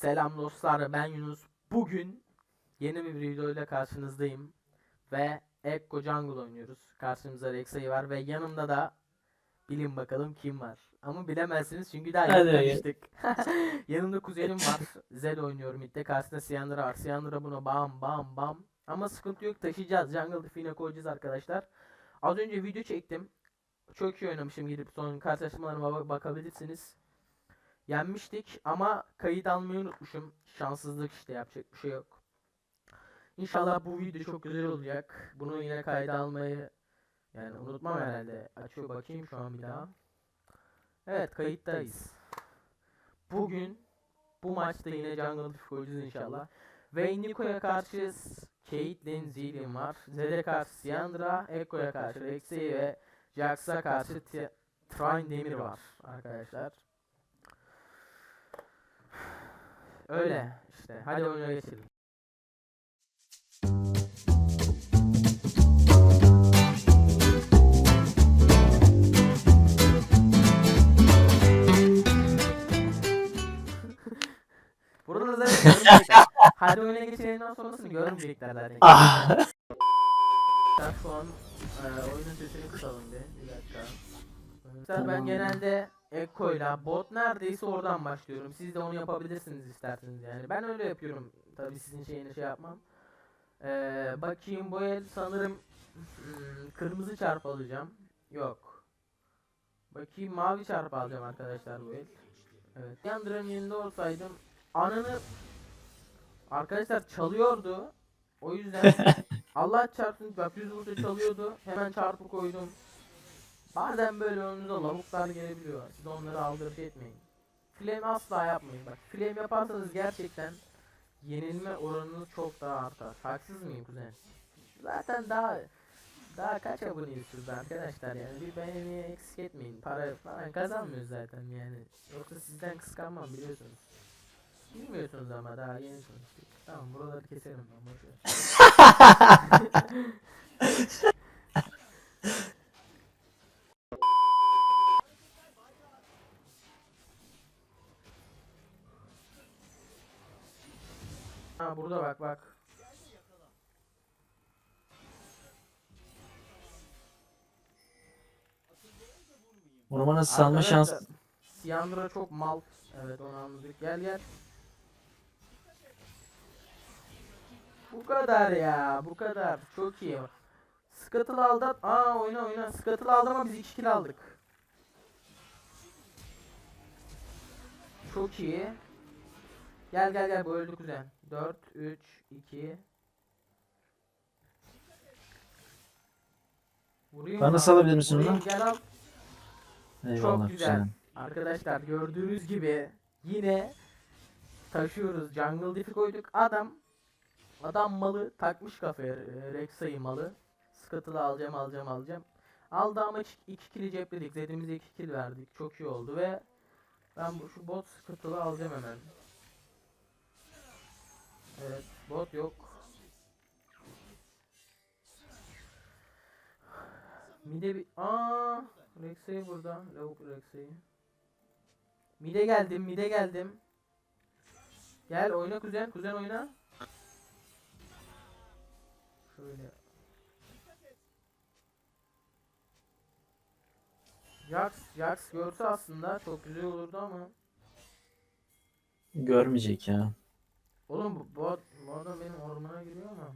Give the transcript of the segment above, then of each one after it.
Selam dostlar ben Yunus. Bugün yeni bir videoyla karşınızdayım. Ve Ekko Jungle oynuyoruz. Karşımızda Rek'Sai var ve yanımda da bilin bakalım kim var. Ama bilemezsiniz çünkü daha yeni tanıştık. yanımda kuzenim var. Zed oynuyorum midde. Karşısında Syandra var. Syandra buna bam bam bam. Ama sıkıntı yok taşıyacağız. Jungle define koyacağız arkadaşlar. Az önce video çektim. Çok iyi oynamışım gidip son karşılaşmalarıma bak- bakabilirsiniz. Yenmiştik ama kayıt almayı unutmuşum. Şanssızlık işte yapacak bir şey yok. İnşallah bu video çok güzel olacak. Bunu yine kayda almayı yani unutmam herhalde. Açıyor bakayım şu an bir daha. Evet kayıttayız. Bugün bu maçta yine Jungle koyacağız inşallah. Ve Niko'ya karşı Caitlyn Zillion var. Zed'e karşı Syandra, Ekko'ya karşı Rexy ve Jax'a karşı T- Trine Demir var arkadaşlar. Öyle işte. Hadi oyuna geçelim. Burada zaten görmeyecekler. Hadi oyuna geçelimden sonrasını görmeyecekler zaten. Ah. Ben şu an e, oyunun sesini kısalım bir. Bir dakika. Arkadaşlar ben genelde Ekko'yla bot neredeyse oradan başlıyorum. Siz de onu yapabilirsiniz isterseniz yani. Ben öyle yapıyorum. Tabii sizin şeyini şey yapmam. Ee, bakayım bu el sanırım hmm, kırmızı çarp alacağım. Yok. Bakayım mavi çarp alacağım arkadaşlar bu el. Evet. Yandıran yerinde olsaydım anını arkadaşlar çalıyordu. O yüzden Allah çarpsın bak yüz vurdu çalıyordu. Hemen çarpı koydum. Bazen böyle önünüze lavuklar gelebiliyor. Siz onları aldırıp etmeyin. Flame asla yapmayın. Bak flame yaparsanız gerçekten yenilme oranınız çok daha artar. Haksız mıyım kuzen? Zaten daha daha kaç aboneyiz şurada arkadaşlar yani bir beğeni eksik etmeyin. Para falan kazanmıyoruz zaten yani. Yoksa sizden kıskanmam biliyorsunuz. Bilmiyorsunuz ama daha yeni tanıştık. Tamam buraları keselim ben boşver. Ha burada bak bak. Ormana salma şans. Syandra çok mal. Evet onu anladık. Gel gel. Bu kadar ya. Bu kadar. Çok iyi. Scuttle aldı. Aa oyna oyna. Scuttle aldı ama biz 2 kill aldık. Çok iyi. Gel gel gel bu öldü kuzen. 4 3 2 Vurayım Bana salabilir misin Vurayım, onu? Gel al. Eyvallah. Çok güzel. Arkadaşlar gördüğünüz gibi yine taşıyoruz. Jungle Diff'i koyduk. Adam adam malı takmış kafaya. e, Rek'Sai malı. Scuttle'ı alacağım alacağım alacağım. Aldı ama 2 kill cepledik. Zed'imize 2 kill verdik. Çok iyi oldu ve ben bu şu bot Scuttle'ı alacağım hemen. Evet bot yok. Mide bir... Aa, Rex'e burada. Lavuk Rex'e. Mide geldim, mide geldim. Gel oyna kuzen, kuzen oyna. Şöyle. Jax, Jax görse aslında çok güzel olurdu ama. Görmeyecek ya. Oğlum bu, bu, bu adam benim ormana giriyor ama.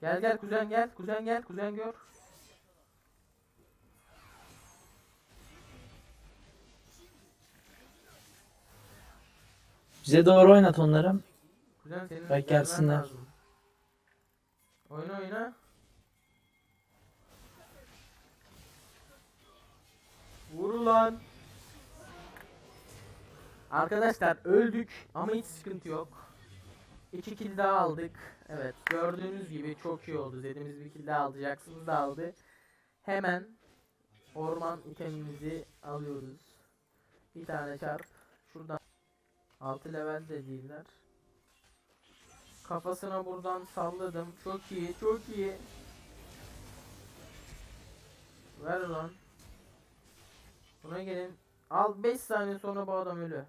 Gel gel kuzen gel, kuzen gel, kuzen gör. Bize doğru oynat onları. Kuzen senin Bak gelsinler. lazım. Oyna oyna. Vur ulan. Arkadaşlar öldük ama hiç sıkıntı yok. İki kill daha aldık. Evet gördüğünüz gibi çok iyi oldu. Dediğimiz bir kill daha aldı. Jackson'ı da aldı. Hemen orman itemimizi alıyoruz. Bir tane çarp. Şuradan 6 level de değiller. Kafasına buradan salladım. Çok iyi, çok iyi. Ver lan. Buna gelin. Al 5 saniye sonra bu adam ölü.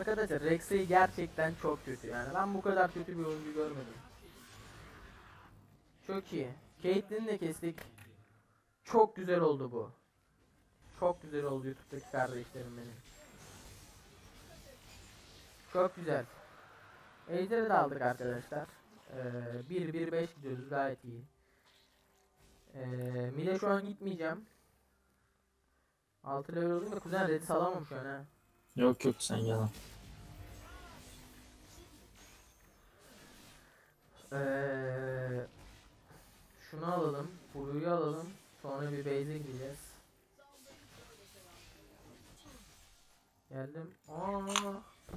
Arkadaşlar Rex'e gerçekten çok kötü yani ben bu kadar kötü bir oyuncu görmedim. Çok iyi. Caitlyn'i de kestik. Çok güzel oldu bu. Çok güzel oldu YouTube'daki kardeşlerim benim. Çok güzel. Ejder'i de aldık arkadaşlar. Ee, 1-1-5 gidiyoruz gayet iyi. Ee, Mide şu an gitmeyeceğim. 6 level oldum da kuzen red'i salamam şu an ha. Yok yok sen yalan. Ee, şunu alalım. Blue'yu alalım. Sonra bir base'e gideceğiz. Geldim. Aa,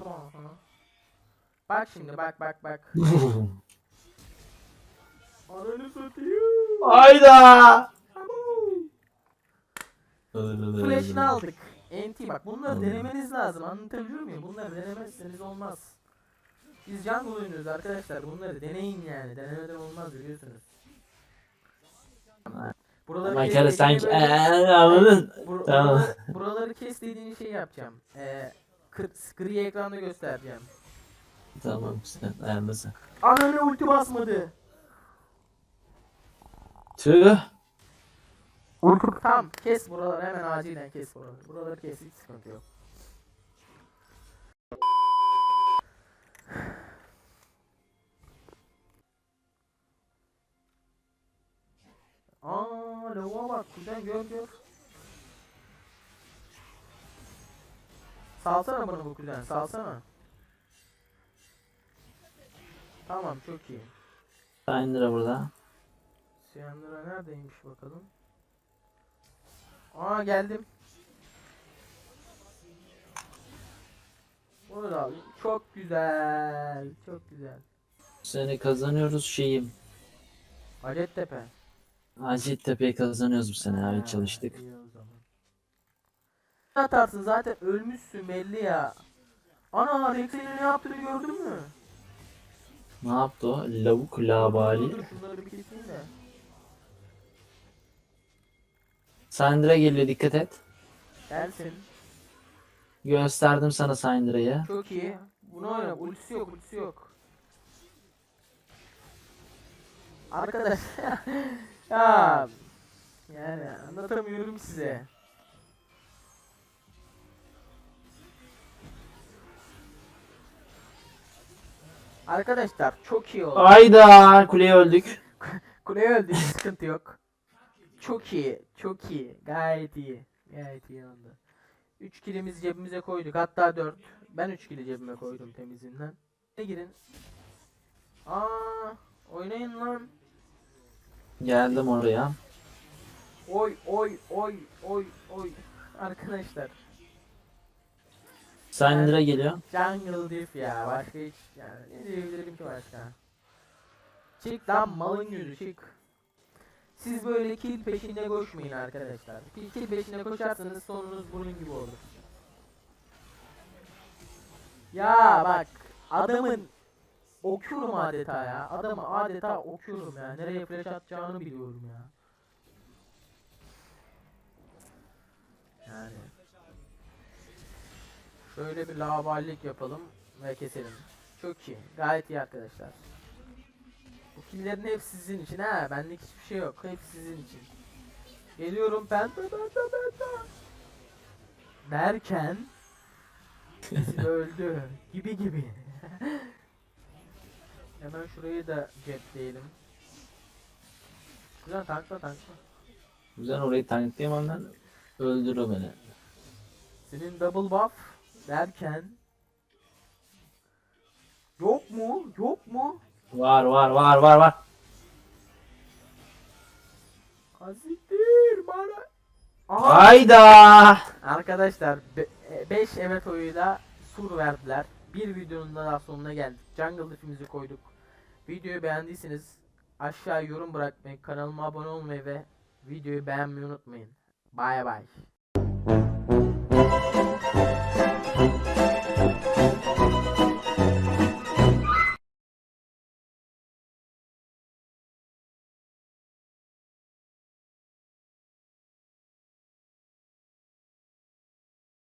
aha. Bak şimdi bak bak bak. Ananı satayım. Hayda. Flash'ını aldık. NT bak bunları denemeniz lazım. Anlatabiliyor muyum? Bunları denemezseniz olmaz. Biz jungle oynuyoruz arkadaşlar. Bunları deneyin yani. Denemeden olmaz biliyorsunuz. Buraları Ama kes sanki böyle- eee anladın. Bur- Tamam. buraları, buraları kes dediğin şey yapacağım. Ee, gri ekranda göstereceğim. Tamam sen ayarlasın. Ananı ulti basmadı. Tüh. Tamam kes buraları hemen acilen kes buraları. Buraları kes hiç sıkıntı yok. Lavuğa bak kuzen gör gör. Salsana bana bu kuzen salsana. Tamam çok iyi. Syndra burada. Siyandıra neredeymiş bakalım. Aa geldim. Bunu da alayım. Çok güzel. Çok güzel. Seni kazanıyoruz şeyim. Hacettepe. Hacettepe'yi kazanıyoruz bu sene abi çalıştık. iyi o zaman. Ne atarsın zaten ölmüşsün belli ya. Ana Rex'in ne yaptığını gördün mü? Ne yaptı o? Lavuk labali. dur, Şunları bir keseyim de. Syndra geliyor dikkat et. Gelsin. Gösterdim sana Syndra'yı. Çok iyi. Bunu oyna. Ultisi yok, ultisi yok. Arkadaş ya yani anlatamıyorum size. Arkadaşlar çok iyi oldu. Ayda kuleye öldük. Kuleye öldü hiç sıkıntı yok. Çok iyi, çok iyi. Gayet iyi. Gayet iyi oldu. 3 kilimizi cebimize koyduk. Hatta 4. Ben 3 kili cebime koydum temizinden. Ne girin? Aa, oynayın lan. Geldim oraya. Oy oy oy oy oy. Arkadaşlar, Syndra geliyor. Jungle Diff ya. Başka hiç yani ne diyebilirim ki başka? Çık lan malın yüzü çık. Siz böyle kill peşinde koşmayın arkadaşlar. Kill peşinde koşarsanız sonunuz bunun gibi olur. Ya bak adamın okuyorum adeta ya. Adamı adeta okuyorum ya. Nereye flash atacağını biliyorum ya. Yani Şöyle bir lavallik yapalım ve keselim. Çok iyi. Gayet iyi arkadaşlar. Bu killerin hepsi sizin için ha. Benlik hiçbir şey yok. Hepsi sizin için. Geliyorum penta penta penta. Derken öldü. Gibi gibi. Hemen şurayı da cepleyelim. Güzel tankla tankla. Güzel orayı tanklayamam lan. Öldür o beni. Senin double buff derken Yok mu? Yok mu? Var var var var var. Aziktir bana. Aha. Ayda. Arkadaşlar 5 evet oyuyla sur verdiler. Bir videonun daha sonuna geldik. Jungle Diff'imizi koyduk. Videoyu beğendiyseniz aşağı yorum bırakmayı, kanalıma abone olmayı ve videoyu beğenmeyi unutmayın. Bay bay.